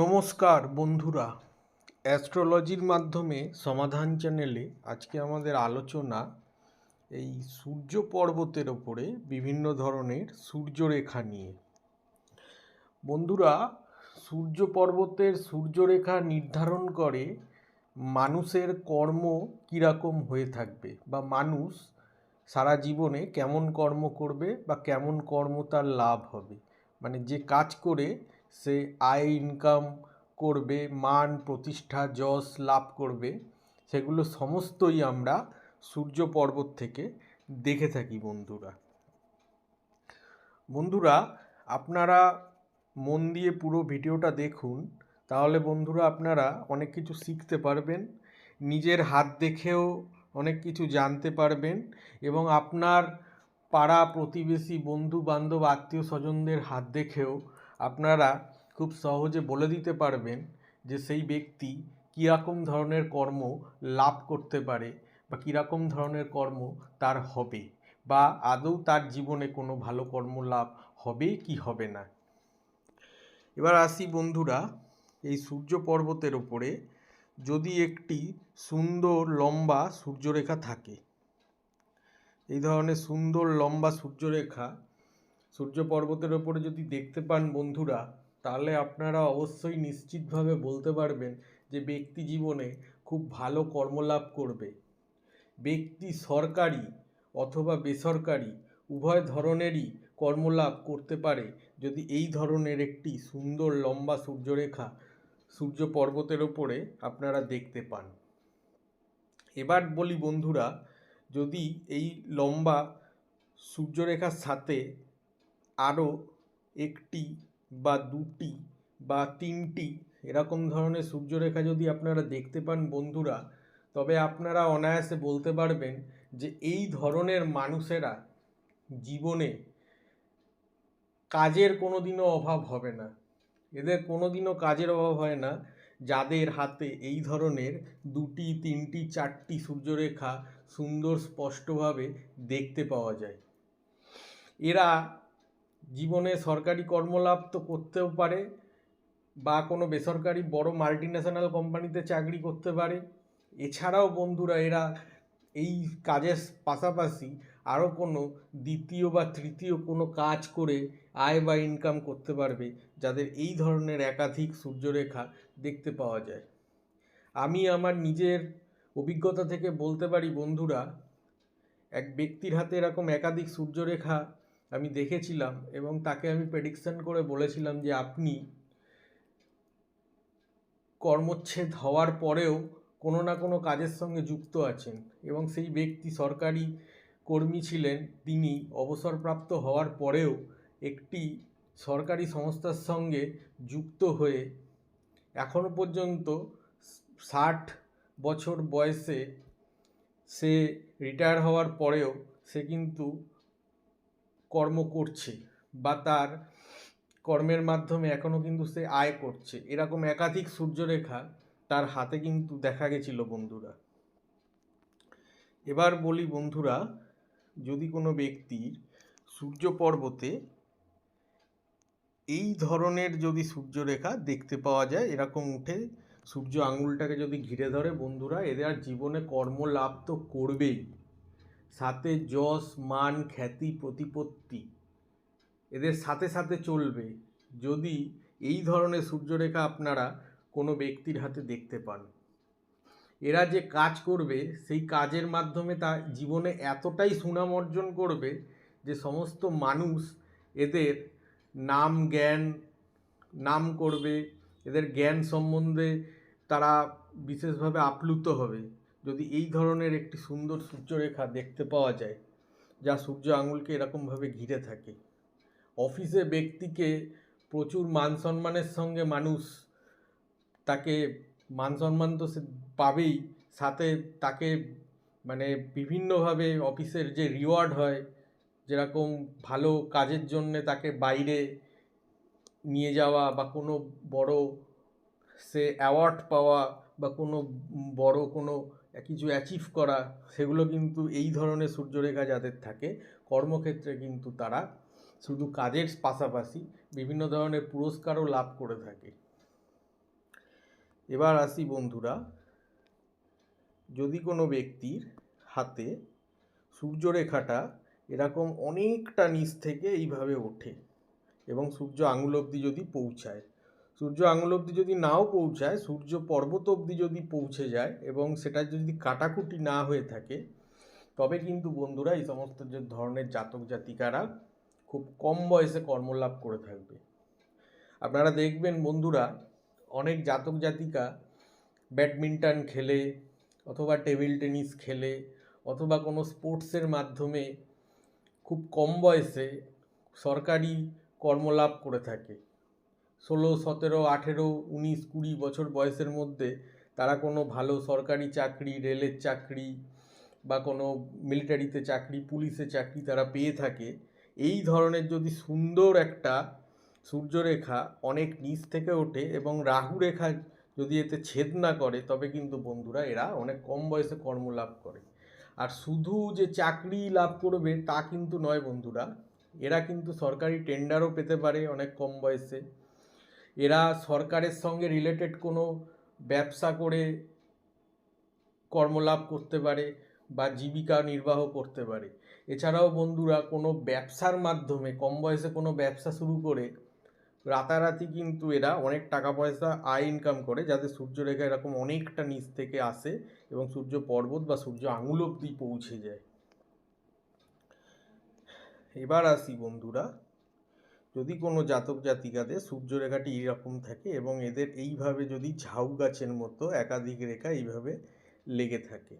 নমস্কার বন্ধুরা। অ্যাস্ট্রোলজির মাধ্যমে সমাধান চ্যানেলে আজকে আমাদের আলোচনা এই সূর্য পর্বতের ওপরে বিভিন্ন ধরনের সূর্যরেখা নিয়ে। বন্ধুরা, সূর্য পর্বতের সূর্যরেখা নির্ধারণ করে মানুষের কর্ম কীরকম হয়ে থাকবে বা মানুষ সারা জীবনে কেমন কর্ম করবে বা কেমন কর্ম তার লাভ হবে। মানে যে কাজ করে সে আয় ইনকাম করবে, মান প্রতিষ্ঠা, যশ লাভ করবে, সেগুলো সমস্তই আমরা সূর্য পর্বত থেকে দেখে থাকি বন্ধুরা। বন্ধুরা, আপনারা মন দিয়ে পুরো ভিডিওটা দেখুন, তাহলে বন্ধুরা আপনারা অনেক কিছু শিখতে পারবেন, নিজের হাত দেখেও অনেক কিছু জানতে পারবেন এবং আপনার পাড়া প্রতিবেশী বন্ধু বান্ধব আত্মীয় স্বজনদের হাত দেখেও আপনারা খুব সহজে বলে দিতে পারবেন যে সেই ব্যক্তি কীরকম ধরনের কর্ম লাভ করতে পারে বা কীরকম ধরনের কর্ম তার হবে বা আদৌ তার জীবনে কোনো ভালো কর্ম লাভ হবে কি হবে না। এবার আসি বন্ধুরা, এই সূর্য পর্বতের ওপরে যদি একটি সুন্দর লম্বা সূর্যরেখা থাকে। এই ধরনের সুন্দর লম্বা সূর্যরেখা সূর্য পর্বতের ওপরে যদি দেখতে পান বন্ধুরা, তাহলে আপনারা অবশ্যই নিশ্চিতভাবে বলতে পারবেন যে ব্যক্তি জীবনে খুব ভালো কর্মলাভ করবে। ব্যক্তি সরকারি অথবা বেসরকারি উভয় ধরনেরই কর্মলাভ করতে পারে যদি এই ধরনের একটি সুন্দর লম্বা সূর্যরেখা সূর্য পর্বতের ওপরে আপনারা দেখতে পান। এবার বলি বন্ধুরা, যদি এই লম্বা সূর্যরেখার সাথে আরও একটি বা দুটি বা তিনটি এরকম ধরনের সূর্যরেখা যদি আপনারা দেখতে পান বন্ধুরা, তবে আপনারা অনায়াসে বলতে পারবেন যে এই ধরনের মানুষেরা জীবনে কাজের কোনো দিনও অভাব হবে না। এদের কোনো দিনও কাজের অভাব হয় না। যাদের হাতে এই ধরনের দুটি, তিনটি, চারটি সূর্যরেখা সুন্দর স্পষ্টভাবে দেখতে পাওয়া যায়। এরা জীবনে সরকারি কর্মলাভ তো করতেও পারে বা কোনো বেসরকারি বড় মাল্টি ন্যাশনাল কোম্পানিতে চাকরি করতে পারে। এছাড়াও বন্ধুরা, এরা এই কাজের পাশাপাশি আরও কোনো দ্বিতীয় বা তৃতীয় কোনো কাজ করে আয় বা ইনকাম করতে পারবে, যাদের এই ধরনের একাধিক সূর্যরেখা দেখতে পাওয়া যায়। আমি আমার নিজের অভিজ্ঞতা থেকে বলতে পারি, বন্ধুরা, এক ব্যক্তির হাতে এরকম একাধিক সূর্যরেখা আমি দেখেছিলাম এবং তাকে আমি প্রেডিকশন করে বলেছিলাম যে আপনি কর্মচ্ছেদ হওয়ার পরেও কোনো না কোনো কাজের সঙ্গে যুক্ত আছেন এবং সেই ব্যক্তি সরকারি কর্মী ছিলেন, তিনি অবসরপ্রাপ্ত হওয়ার পরেও একটি সরকারি সংস্থার সঙ্গে যুক্ত হয়ে এখনও পর্যন্ত ষাট বছর বয়সে সে রিটায়ার হওয়ার পরেও সে কিন্তু কর্ম করছে বা তার কর্মের মাধ্যমে এখনও কিন্তু সে আয় করছে। এরকম একাধিক সূর্যরেখা তার হাতে কিন্তু দেখা গেছিল বন্ধুরা। এবার বলি বন্ধুরা, যদি কোনো ব্যক্তির সূর্য পর্বতে এই ধরনের যদি সূর্যরেখা দেখতে পাওয়া যায়, এরকম উঠে সূর্য আঙুলটাকে যদি ঘিরে ধরে, বন্ধুরা, এদের জীবনে কর্ম লাভ তো করবেই। সাথে যশ, মান, খ্যাতি, প্রতিপত্তি। এদের সাথে সাথে চলবে যদি এই ধরনের সূর্যরেখা আপনারা কোনো ব্যক্তির হাতে দেখতে পান। এরা যে কাজ করবে, সেই কাজের মাধ্যমে তা জীবনে এতটাই সুনাম অর্জন করবে যে সমস্ত মানুষ এদের নাম জ্ঞান, নাম করবে, এদের জ্ঞান সম্বন্ধে তারা বিশেষভাবে আপ্লুত হবে। যদি এই ধরনের একটি সুন্দর সূর্যরেখা দেখতে পাওয়া যায়, যা সূর্য আঙুলকে এরকমভাবে ঘিরে থাকে। অফিসে ব্যক্তিকে প্রচুর মান সম্মানের সঙ্গে মানুষ তাকে মান সম্মান তো সে পাবেই, সাথে তাকে মানে বিভিন্নভাবে অফিসের যে রিওয়ার্ড হয়, যেরকম ভালো কাজের জন্যে তাকে বাইরে নিয়ে যাওয়া বা কোনো বড় সে অ্যাওয়ার্ড পাওয়া বা কোনো বড় কোনো কিছু অ্যাচিভ করা, সেগুলো কিন্তু এই ধরনের সূর্যরেখা যাদের থাকে, কর্মক্ষেত্রে কিন্তু তারা শুধু কাজের পাশাপাশি বিভিন্ন ধরনের পুরস্কারও লাভ করে থাকে। এবার আসি বন্ধুরা, যদি কোনো ব্যক্তির হাতে সূর্যরেখাটা এরকম অনেকটা নিচ থেকে এইভাবে ওঠে এবং সূর্য আঙুল অবধি যদি পৌঁছায় সূর্য আঙুল অবধি যদি নাও পৌঁছায়, সূর্য পর্বত অবধি যদি পৌঁছে যায় এবং সেটা যদি কাটাকুটি না হয়ে থাকে, তবে কিন্তু বন্ধুরা এই সমস্ত যে ধরনের জাতক জাতিকারা খুব কম বয়সে কর্মলাভ করে থাকবে। আপনারা দেখবেন বন্ধুরা, অনেক জাতক জাতিকা ব্যাডমিন্টন খেলে অথবা টেবিল টেনিস খেলে অথবা কোনো স্পোর্টসের মাধ্যমে খুব কম বয়সে সরকারি কর্মলাভ করে থাকে। ষোলো, সতেরো, আঠেরো, উনিশ, কুড়ি বছর বয়সের মধ্যে তারা কোনো ভালো সরকারি চাকরি, রেলের চাকরি বা কোনো মিলিটারিতে চাকরি, পুলিশে চাকরি তারা পেয়ে থাকে। এই ধরনের যদি সুন্দর একটা সূর্যরেখা অনেক নিচ থেকে ওঠে এবং রাহু রেখা যদি এতে ছেদ না করে, তবে কিন্তু বন্ধুরা এরা অনেক কম বয়সে কর্মলাভ করে। আর শুধু যে চাকরি লাভ করবে তা কিন্তু নয় বন্ধুরা, এরা কিন্তু সরকারি টেন্ডারও পেতে পারে অনেক কম বয়সে। এরা সরকারের সঙ্গে রিলেটেড কোনো ব্যবসা করে কর্মলাভ করতে পারে বা জীবিকা নির্বাহ করতে পারে। এছাড়াও বন্ধুরা, কোনো ব্যবসার মাধ্যমে, কম বয়সে কোনো ব্যবসা শুরু করে রাতারাতি কিন্তু এরা অনেক টাকা পয়সা, আয় ইনকাম করে, যাতে সূর্যরেখা এরকম অনেকটা নিচ থেকে আসে এবং সূর্য পর্বত বা সূর্য আঙুল অবধি পৌঁছে যায়। এবার আসি বন্ধুরা যদি কোনো জাতক জাতিকাদের সূর্যরেখাটি এইরকম থাকে এবং এদের এইভাবে যদি ঝাউ গাছের মতো একাধিক রেখা এইভাবে লেগে থাকে।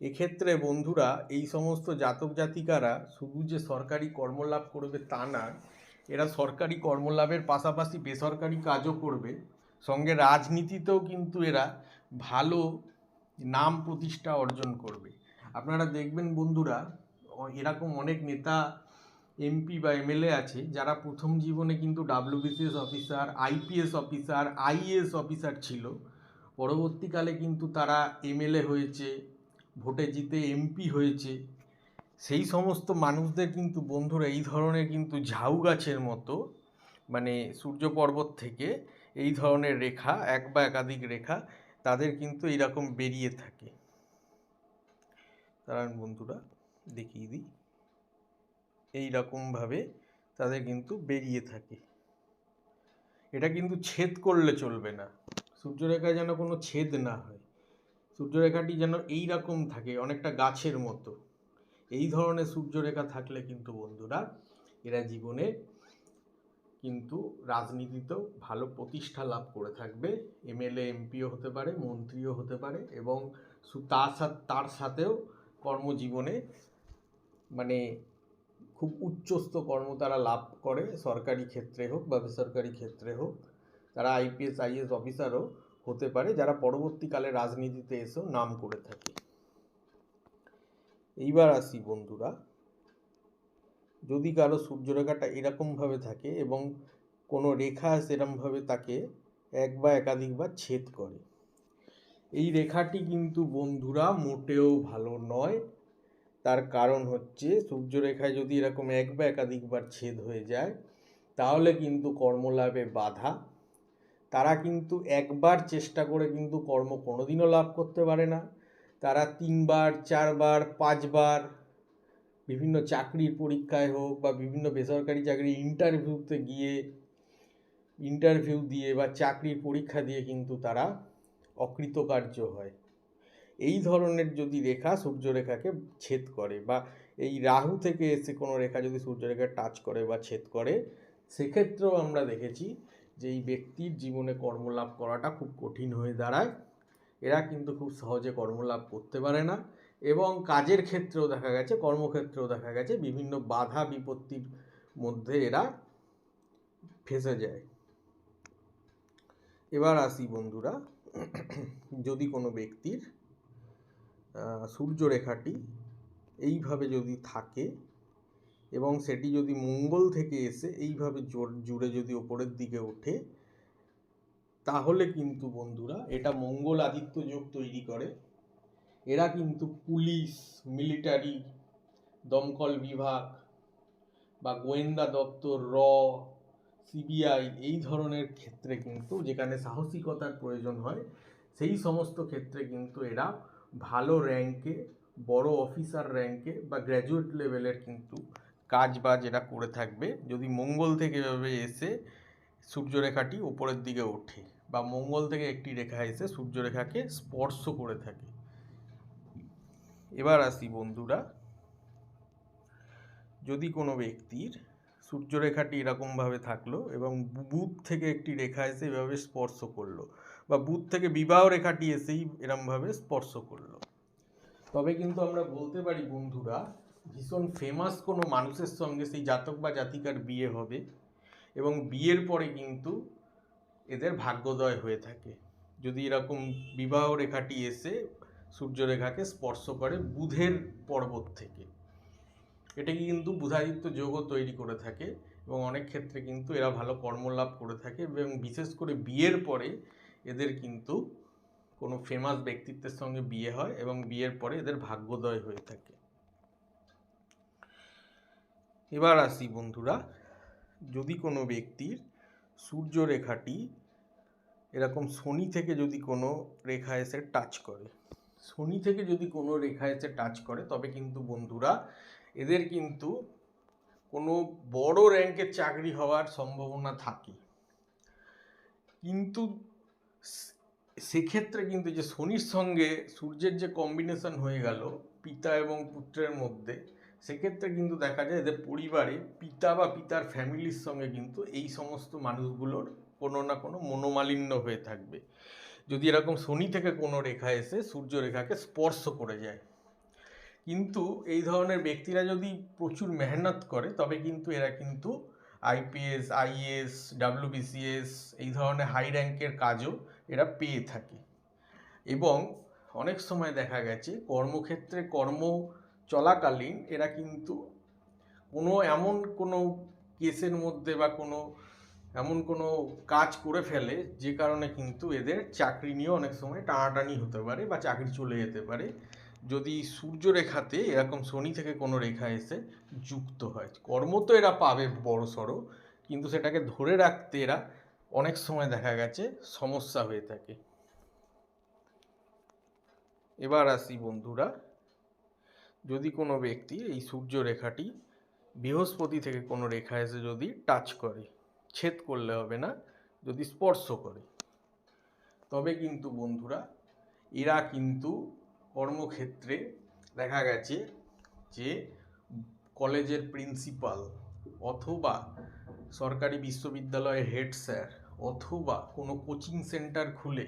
এক্ষেত্রে বন্ধুরা, এই সমস্ত জাতক জাতিকারা শুধু যে সরকারি কর্মলাভ করবে তা না, এরা সরকারি কর্মলাভের পাশাপাশি বেসরকারি কাজও করবে। সঙ্গে রাজনীতিতেও কিন্তু এরা ভালো নাম প্রতিষ্ঠা অর্জন করবে। আপনারা দেখবেন বন্ধুরা, এরকম অনেক নেতা এমপি বা এমএলএ আছে, যারা প্রথম জীবনে কিন্তু WBCS officer IPS officer IAS officer ছিল। পরবর্তীকালে কিন্তু তারা এমএলএ হয়েছে, ভোটে জিতে এমপি হয়েছে। সেই সমস্ত মানুষদের কিন্তু, বন্ধুরা, এই ধরনের কিন্তু ঝাউ গাছের মতো মানে সূর্য পর্বত থেকে এই ধরনের রেখা, এক বা একাধিক রেখা, তাদের কিন্তু এইরকম বেরিয়ে থাকে। দাঁড়ান বন্ধুরা, দেখিয়ে দিই। এই রকমভাবে তাদের কিন্তু বেরিয়ে থাকে। এটা কিন্তু ছেদ করলে চলবে না। সূর্যরেখায় যেন কোনো ছেদ না হয়। সূর্যরেখাটি যেন এই রকম থাকে, অনেকটা গাছের মতো। এই ধরনের সূর্যরেখা থাকলে কিন্তু বন্ধুরা, এরা জীবনে কিন্তু রাজনীতিতেও ভালো প্রতিষ্ঠা লাভ করে থাকবে। এমএলএ এমপিও হতে পারে, মন্ত্রীও হতে পারে এবং তার সাথে তার সাথেও কর্মজীবনে মানে খুব উচ্চস্থ কর্ম তারা লাভ করে, সরকারি ক্ষেত্রে হোক বা বেসরকারি ক্ষেত্রে হোক। তারা আইপিএস আইএস অফিসারও হতে পারে, যারা পরবর্তীকালে রাজনীতিতে এসেও নাম করে থাকে। এইবার আসি বন্ধুরা, যদি কারও সূর্যরেখাটা এরকমভাবে থাকে এবং কোনো রেখা সেরমভাবে তাকে এক বা একাধিকবার ছেদ করে, এই রেখাটি কিন্তু বন্ধুরা মোটেও ভালো নয়। তার কারণ হচ্ছে সূর্যরেখায় যদি এরকম এক বা একাধিকবার ছেদ হয়ে যায়, তাহলে কিন্তু কর্মলাভে বাধা। তারা কিন্তু একবার চেষ্টা করে কিন্তু কর্ম কোনোদিনও লাভ করতে পারে না। তারা তিনবার, চারবার, পাঁচবার, বিভিন্ন চাকরির পরীক্ষায় হোক বা বিভিন্ন বেসরকারি চাকরি ইন্টারভিউতে গিয়ে ইন্টারভিউ দিয়ে বা চাকরির পরীক্ষা দিয়ে কিন্তু তারা অকৃতকার্য হয়। এই ধরনের যদি রেখা সূর্যরেখাকে ছেদ করে বা এই রাহু থেকে এসে কোনো রেখা যদি সূর্যরেখা টাচ করে বা ছেদ করে, সেক্ষেত্রেও আমরা দেখেছি যে এই ব্যক্তির জীবনে কর্মলাভ করাটা খুব কঠিন হয়ে দাঁড়ায়। এরা কিন্তু খুব সহজে কর্মলাভ করতে পারে না এবং কাজের ক্ষেত্রেও দেখা গেছে, কর্মক্ষেত্রেও দেখা গেছে, বিভিন্ন বাধা বিপত্তির মধ্যে এরা ফেসে যায়। এবার আসি বন্ধুরা, যদি কোনো ব্যক্তির সূর্যরেখাটি এইভাবে যদি থাকে এবং সেটি যদি মঙ্গল থেকে এসে এইভাবে জুড়ে যদি ওপরের দিকে ওঠে, তাহলে কিন্তু বন্ধুরা এটা মঙ্গল আদিত্য যোগ তৈরি করে। এরা কিন্তু পুলিশ, মিলিটারি, দমকল বিভাগ বা গোয়েন্দা দপ্তর, র, সিবিআই এই ধরনের ক্ষেত্রে কিন্তু যেখানে সাহসিকতার প্রয়োজন হয়, সেই সমস্ত ক্ষেত্রে কিন্তু এরা ভালো র্যাঙ্কে বড় অফিসার র্যাঙ্কে বা গ্র্যাজুয়েট লেভেলের কিন্তু কাজ বাজ এরা করে থাকবে, যদি মঙ্গল থেকে এভাবে এসে সূর্যরেখাটি উপরের দিকে ওঠে বা মঙ্গল থেকে একটি রেখা এসে সূর্যরেখাকে স্পর্শ করে থাকে। এবার আসি বন্ধুরা, যদি কোনো ব্যক্তির সূর্যরেখাটি এরকমভাবে থাকল এবং বুধ থেকে একটি রেখা এসে এভাবে স্পর্শ করল বা বুধ থেকে বিবাহ রেখাটি এসেই এরমভাবে স্পর্শ করল। তবে কিন্তু আমরা বলতে পারি বন্ধুরা, ভীষণ ফেমাস কোনো মানুষের সঙ্গে সেই জাতক বা জাতিকার বিয়ে হবে এবং বিয়ের পরে কিন্তু এদের ভাগ্যোদয় হয়ে থাকে। যদি এরকম বিবাহ রেখাটি এসে সূর্যরেখাকে স্পর্শ করে বুধের পর্বত থেকে এটাকে কিন্তু বুধাদিত্য যোগও তৈরি করে থাকে এবং অনেক ক্ষেত্রে কিন্তু এরা ভালো কর্মলাভ করে থাকে এবং বিশেষ করে বিয়ের পরে এদের কিন্তু কোনো ফেমাস ব্যক্তিত্বের সঙ্গে বিয়ে হয় এবং বিয়ের পরে এদের ভাগ্যোদয় হয়ে থাকে। এবার আসি বন্ধুরা, যদি কোনো ব্যক্তির সূর্য রেখাটি এরকম শনি থেকে যদি কোনো রেখা এসে টাচ করে, শনি থেকে যদি কোনো রেখা এসে টাচ করে, তবে কিন্তু বন্ধুরা এদের কিন্তু কোনো বড় র্যাঙ্কের চাকরি হওয়ার সম্ভাবনা থাকে। কিন্তু সেক্ষেত্রে কিন্তু যে শনির সঙ্গে সূর্যের যে কম্বিনেশন হয়ে গেল পিতা এবং পুত্রের মধ্যে, সেক্ষেত্রে কিন্তু দেখা যায় এদের পরিবারে পিতা বা পিতার ফ্যামিলির সঙ্গে কিন্তু এই সমস্ত মানুষগুলোর কোনো না কোনো মনোমালিন্য হয়ে থাকবে। যদি এরকম শনি থেকে কোনো রেখা এসে সূর্য রেখাকে স্পর্শ করে যায়। কিন্তু এই ধরনের ব্যক্তিরা যদি প্রচুর মেহনত করে, তবে কিন্তু এরা কিন্তু আইপিএস আইএস ডাব্লিউবিসিএস এই ধরনের হাই র্যাঙ্কের কাজও এরা পেয়ে থাকে। এবং অনেক সময় দেখা গেছে, কর্মক্ষেত্রে কর্ম চলাকালীন এরা কিন্তু কোনো এমন কোনো কেসের মধ্যে বা কোনো এমন কোনো কাজ করে ফেলে, যে কারণে কিন্তু এদের চাকরি নিয়ে অনেক সময় টানাটানি হতে পারে বা চাকরি চলে যেতে পারে। যদি সূর্য রেখাতে এরকম শনি থেকে কোনো রেখা এসে যুক্ত হয়, কর্ম তো এরা পাবে বড় সড়ো কিন্তু সেটাকে ধরে রাখতে এরা অনেক সময় দেখা গেছে সমস্যা হয়ে থাকে। এবার আসি বন্ধুরা, যদি কোনো ব্যক্তি এই সূর্য রেখাটি বৃহস্পতি থেকে কোনো রেখা এসে যদি টাচ করে, ছেদ করলে হবে না, যদি স্পর্শ করে। তবে কিন্তু বন্ধুরা, এরা কিন্তু কর্মক্ষেত্রে দেখা গেছে যে কলেজের প্রিন্সিপাল অথবা সরকারি বিশ্ববিদ্যালয়ের হেড স্যার অথবা কোনো কোচিং সেন্টার খুলে,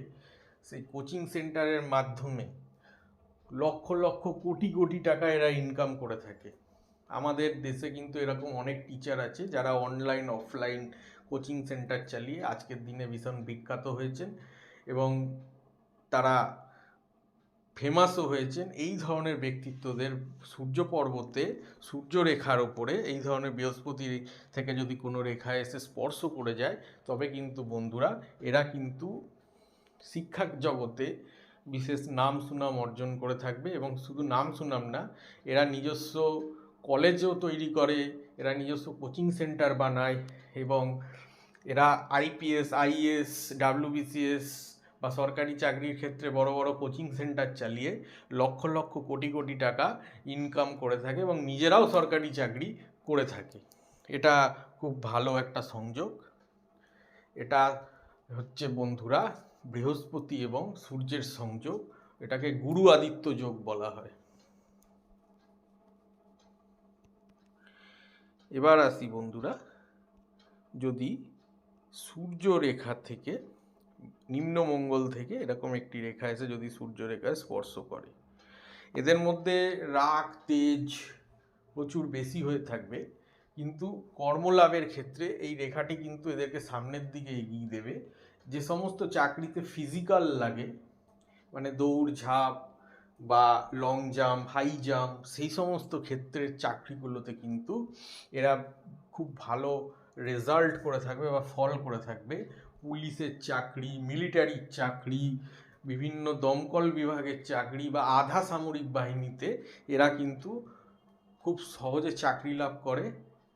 সেই কোচিং সেন্টারের মাধ্যমে লক্ষ লক্ষ কোটি কোটি টাকা এরা ইনকাম করে থাকে। আমাদের দেশে কিন্তু এরকম অনেক টিচার আছে যারা অনলাইন অফলাইন কোচিং সেন্টার চালিয়ে আজকের দিনে ভীষণ বিখ্যাত হয়েছেন এবং তারা ফেমাসও হয়েছেন এই ধরনের ব্যক্তিত্বদের সূর্য পর্বতে সূর্য রেখার ওপরে এই ধরনের বৃহস্পতি থেকে যদি কোনো রেখা এসে স্পর্শ করে যায়, তবে কিন্তু বন্ধুরা এরা কিন্তু শিক্ষা জগতে বিশেষ নাম সুনাম অর্জন করে থাকবে এবং শুধু নাম সুনাম না, এরা নিজস্ব কলেজও তৈরি করে, এরা নিজস্ব কোচিং সেন্টার বানায় এবং এরা আইপিএস আইএস ডাব্লিউবিসিএস বা সরকারি চাকরির ক্ষেত্রে বড় বড় কোচিং সেন্টার চালিয়ে লক্ষ লক্ষ কোটি কোটি টাকা ইনকাম করে থাকে এবং নিজেরাও সরকারি চাকরি করে থাকে। এটা খুব ভালো একটা সংযোগ। এটা হচ্ছে বন্ধুরা বৃহস্পতি এবং সূর্যের সংযোগ। এটাকে গুরু আদিত্য যোগ বলা হয়। এবার আসি বন্ধুরা, যদি সূর্য রেখা থেকে নিম্নমঙ্গল থেকে এরকম একটি রেখা এসে যদি সূর্য রেখায় স্পর্শ করে। এদের মধ্যে রাগ, তেজ প্রচুর বেশি হয়ে থাকবে, কিন্তু কর্মলাভের ক্ষেত্রে এই রেখাটি কিন্তু এদেরকে সামনের দিকে এগিয়ে দেবে। যে সমস্ত চাকরিতে ফিজিক্যাল লাগে মানে দৌড়, ঝাঁপ বা লং জাম্প হাই জাম্প সেই সমস্ত ক্ষেত্রের চাকরিগুলোতে কিন্তু এরা খুব ভালো রেজাল্ট করে থাকবে বা ফল করে থাকবে। পুলিশের চাকরি মিলিটারির চাকরি, বিভিন্ন দমকল বিভাগের চাকরি বা আধা সামরিক বাহিনীতে এরা কিন্তু খুব সহজে চাকরি লাভ করে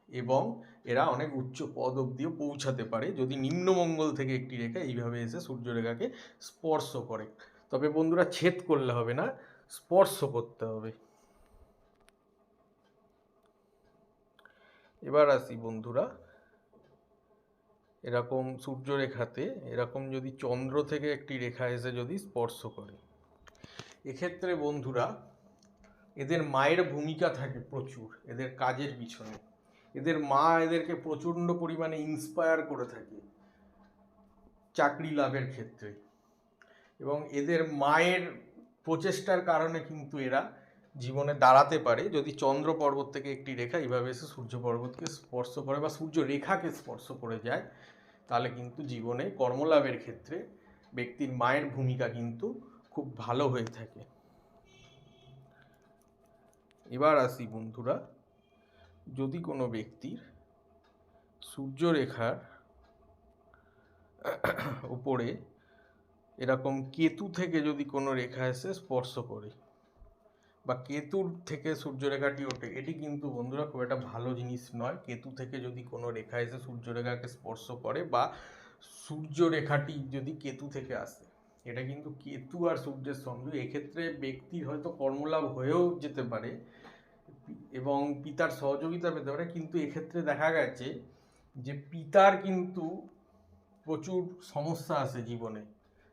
এবং এরা অনেক উচ্চ পদ অবধিও পৌঁছাতে পারে যদি নিম্নমঙ্গল থেকে একটি রেখা এইভাবে এসে সূর্যরেখাকে স্পর্শ করে। তবে বন্ধুরা, ছেদ করলে হবে না, স্পর্শ করতে হবে। এবার আসি বন্ধুরা এরকম সূর্যরেখাতে, এরকম যদি চন্দ্র থেকে একটি রেখা এসে যদি স্পর্শ করে। এক্ষেত্রে বন্ধুরা, এদের মায়ের ভূমিকা থাকে প্রচুর, এদের কাজের পিছনে। এদের মা এদেরকে প্রচণ্ড পরিমাণে ইন্সপায়ার করে থাকে চাকরি লাভের ক্ষেত্রে। এবং এদের মায়ের প্রচেষ্টার কারণে কিন্তু এরা জীবনে দাঁড়াতে পারে, যদি চন্দ্র পর্বত থেকে একটি রেখা এইভাবে এসে সূর্য পর্বতকে স্পর্শ করে বা সূর্য রেখাকে স্পর্শ করে যায় তাহলে কিন্তু জীবনে কর্মলাভের ক্ষেত্রে ব্যক্তির মায়ের ভূমিকা কিন্তু খুব ভালো হয়ে থাকে। এবার আসি বন্ধুরা, যদি কোনো ব্যক্তির সূর্যরেখার উপরে এরকম কেতু থেকে যদি কোনো রেখা এসে স্পর্শ করে বা কেতুর থেকে সূর্যরেখাটি ওঠে, এটি কিন্তু বন্ধুরা খুব একটা ভালো জিনিস নয়। কেতু থেকে যদি কোনো রেখা এসে সূর্যরেখাকে স্পর্শ করে বা সূর্যরেখাটি যদি কেতু থেকে আসে, এটা কিন্তু কেতু আর সূর্যের সংযোগ। এক্ষেত্রে ব্যক্তির হয়তো কর্মলাভ হয়েও যেতে পারে এবং পিতার সহযোগিতা পেতে পারে, কিন্তু এক্ষেত্রে দেখা গেছে যে পিতার কিন্তু প্রচুর সমস্যা আছে জীবনে।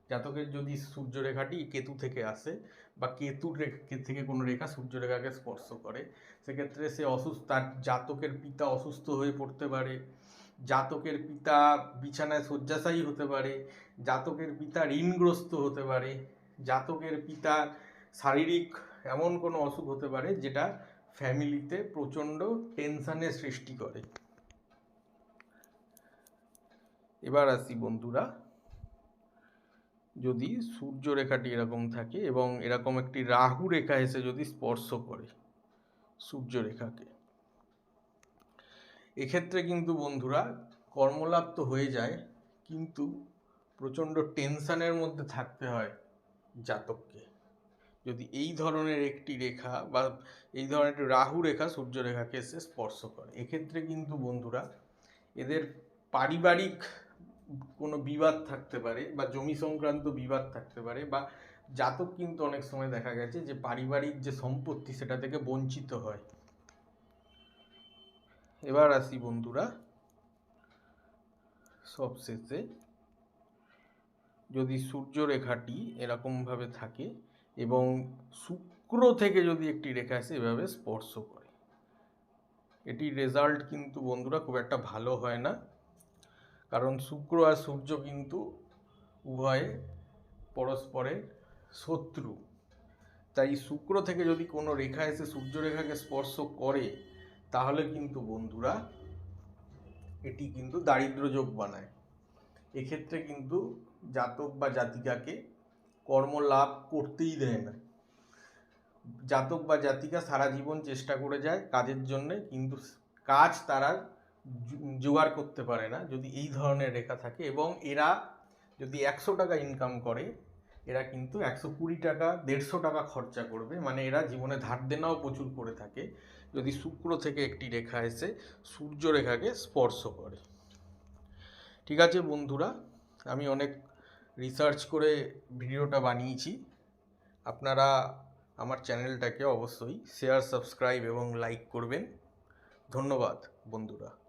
জাতকের যদি সূর্যরেখাটি কেতু থেকে আসে বা কেতুর রেখা থেকে কোনো রেখা সূর্যরেখাকে স্পর্শ করে, সেক্ষেত্রে সে অসুস্থ, তার জাতকের পিতা অসুস্থ হয়ে পড়তে পারে, জাতকের পিতা বিছানায় শয্যাশায়ী হতে পারে, জাতকের পিতা ঋণগ্রস্ত হতে পারে, জাতকের পিতা শারীরিক এমন কোনো অসুখ হতে পারে যেটা ফ্যামিলিতে প্রচণ্ড টেনশানের সৃষ্টি করে। এবার আসি বন্ধুরা যদি সূর্যরেখাটি এরকম থাকে এবং এরকম একটি রাহু রেখা এসে যদি স্পর্শ করে সূর্যরেখাকে। এক্ষেত্রে কিন্তু বন্ধুরা কর্মলাভ তো হয়ে যায়, কিন্তু প্রচণ্ড টেনশনের মধ্যে থাকতে হয় জাতককে। যদি এই ধরনের একটি রেখা বা এই ধরনের একটি রাহু রেখা সূর্যরেখাকে এসে স্পর্শ করে, এক্ষেত্রে কিন্তু বন্ধুরা এদের পারিবারিক কোনো বিবাদ থাকতে পারে বা জমি সংক্রান্ত বিবাদ থাকতে পারে বা জাতক কিন্তু অনেক সময় দেখা গেছে যে পারিবারিক যে সম্পত্তি সেটা থেকে বঞ্চিত হয়। এবার আসি বন্ধুরা, সবশেষে যদি সূর্য সূর্যরেখাটি এরকমভাবে থাকে এবং শুক্র থেকে যদি একটি রেখা আসে, এভাবে স্পর্শ করে। এটি রেজাল্ট কিন্তু বন্ধুরা খুব একটা ভালো হয় না। কারণ শুক্র আর সূর্য কিন্তু উভয়ে পরস্পরের শত্রু। তাই শুক্র থেকে যদি কোনো রেখা এসে সূর্যরেখাকে স্পর্শ করে, তাহলে কিন্তু বন্ধুরা এটি কিন্তু দারিদ্র যোগ বানায়। এক্ষেত্রে কিন্তু জাতক বা জাতিকাকে কর্ম লাভ করতেই দেয় না। জাতক বা জাতিকা সারা জীবন চেষ্টা করে যায় কাজের জন্যে, কিন্তু কাজ তারা জোগাড় করতে পারে না, যদি এই ধরনের রেখা থাকে এবং এরা যদি একশো টাকা ইনকাম করে, এরা কিন্তু একশো কুড়ি টাকা, দেড়শো টাকা খরচা করবে। মানে এরা জীবনে ধার দেনাও প্রচুর করে থাকে। যদি শুক্র থেকে একটি রেখা এসে সূর্য রেখাকে স্পর্শ করে। ঠিক আছে বন্ধুরা, আমি অনেক রিসার্চ করে ভিডিওটা বানিয়েছি। আপনারা আমার চ্যানেলটাকে অবশ্যই শেয়ার সাবস্ক্রাইব এবং লাইক করবেন। ধন্যবাদ বন্ধুরা।